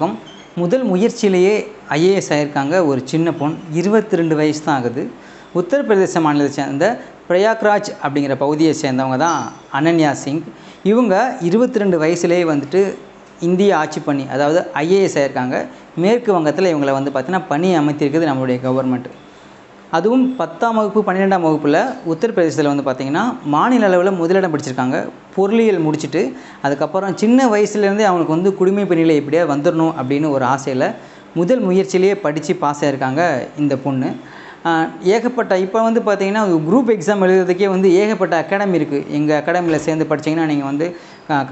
வணக்கம் முதல் முயற்சியிலேயே ஐஏஎஸ் ஆகியிருக்காங்க ஒரு சின்ன பொண். இருபத்தி ரெண்டு வயசு தான் ஆகுது. உத்தரப்பிரதேச மாநிலத்தை சேர்ந்த பிரயாக்ராஜ் அப்படிங்கிற பகுதியை சேர்ந்தவங்க தான் அனன்யா சிங். இவங்க இருபத்தி ரெண்டு வயசுலேயே வந்துட்டு இந்திய ஆட்சி பணி அதாவது ஐஏஎஸ் ஆகியிருக்காங்க மேற்கு வங்கத்தில் இவங்களை வந்து பார்த்திங்கன்னா பணி அமைத்திருக்குது நம்மளுடைய கவர்மெண்ட் அதுவும் பத்தாம் வகுப்பு பன்னிரெண்டாம் வகுப்பில் உத்தரப்பிரதேசத்தில் வந்து பார்த்திங்கன்னா மாநில அளவில் முதலிடம் பிடிச்சிருக்காங்க. பொருளியல் முடிச்சுட்டு அதுக்கப்புறம் சின்ன வயசுலேருந்தே அவங்களுக்கு வந்து குடிமை பணியில் எப்படியா வந்துடணும் அப்படின்னு ஒரு ஆசையில் முதல் முயற்சியிலேயே படித்து பாஸ் ஆகியிருக்காங்க இந்த பொண்ணு. ஏகப்பட்ட இப்போ வந்து பார்த்திங்கன்னா குரூப் எக்ஸாம் எழுதுறதுக்கே வந்து ஏகப்பட்ட அகாடமி இருக்குது எங்கள் அகாடமியில் சேர்ந்து படிச்சீங்கன்னா நீங்கள் வந்து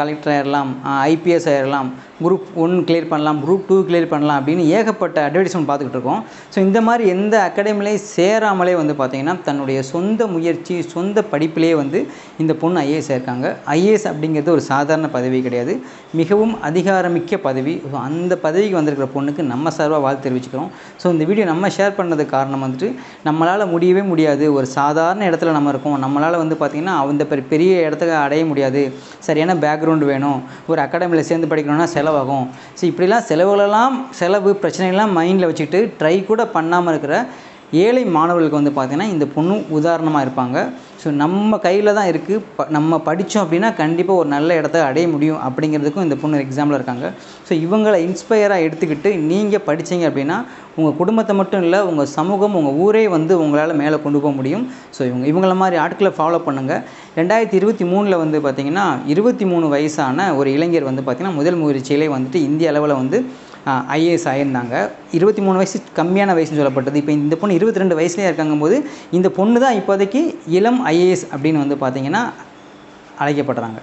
கலெக்டர் ஆயிடலாம் ஐபிஎஸ் ஆயிடலாம் குரூப் ஒன் கிளியர் பண்ணலாம் குரூப் டூ கிளியர் பண்ணலாம் அப்படின்னு ஏகப்பட்ட அட்வர்டைஸ்மெண்ட் பார்த்துக்கிட்டு இருக்கோம். ஸோ இந்த மாதிரி எந்த அகாடமிலையும் சேராமலே வந்து பார்த்தீங்கன்னா தன்னுடைய சொந்த முயற்சி சொந்த படிப்பிலே வந்து இந்த பொண்ணு ஐஏஎஸ் இருக்காங்க. ஐஏஎஸ் அப்படிங்கிறது ஒரு சாதாரண பதவி கிடையாது. மிகவும் அதிகாரமிக்க பதவி. ஸோ அந்த பதவிக்கு வந்திருக்கிற பொண்ணுக்கு நம்ம சார்பாக வாழ்த்து தெரிவிச்சுக்கிறோம். ஸோ இந்த வீடியோ நம்ம ஷேர் பண்ணது காரணம் வந்துட்டு நம்மளால் முடியவே முடியாது. ஒரு சாதாரண இடத்துல நம்ம இருக்கோம். நம்மளால் வந்து பார்த்திங்கன்னா அந்த பெரிய பெரிய இடத்துக்கு அடைய முடியாது. சரியான பேக்ரவுண்டு வேணும். ஒரு அகாடமியில் சேர்ந்து படிக்கணும்னா செலவாகும். ஸோ இப்படிலாம் செலவுகளெல்லாம் செலவு பிரச்சனைகள்லாம் மைண்டில் வச்சுக்கிட்டு ட்ரை கூட பண்ணாமல் இருக்கிற ஏழை மாணவர்களுக்கு வந்து பார்த்திங்கன்னா இந்த பொண்ணு உதாரணமாக இருப்பாங்க. ஸோ நம்ம கையில் தான் இருக்குது ப நம்ம படித்தோம் அப்படின்னா கண்டிப்பாக ஒரு நல்ல இடத்த அடைய முடியும் அப்படிங்கிறதுக்கும் இந்த பொண்ணு எக்ஸாம்பிள் இருக்காங்க. ஸோ இவங்களை இன்ஸ்பயராக எடுத்துக்கிட்டு நீங்கள் படிச்சீங்க அப்படின்னா உங்கள் குடும்பத்தை மட்டும் இல்லை உங்கள் சமூகம் உங்கள் ஊரே வந்து உங்களால் மேலே கொண்டு போக முடியும். ஸோ இவங்க இவங்கள மாதிரி ஆட்களை ஃபாலோ பண்ணுங்கள் ரெண்டாயிரத்தி இருபத்தி மூணில் வந்து பார்த்திங்கன்னா இருபத்தி மூணு வயசான ஒரு இளைஞர் வந்து பார்த்திங்கன்னா முதல் முயற்சியிலே வந்துட்டு இந்திய அளவில் வந்து ஐஏஎஸ் ஆயிருந்தாங்க. இருபத்தி மூணு வயசு கம்மியான வயசுன்னு சொல்லப்பட்டது. இப்போ இந்த பொண்ணு இருபத்தி ரெண்டு வயசுலேயே இருக்காங்கும்போது இந்த பொண்ணு தான் இப்போதைக்கு இளம் ஐஏஎஸ் அப்படின்னு வந்து பார்த்திங்கன்னா அழைக்கப்படுறாங்க.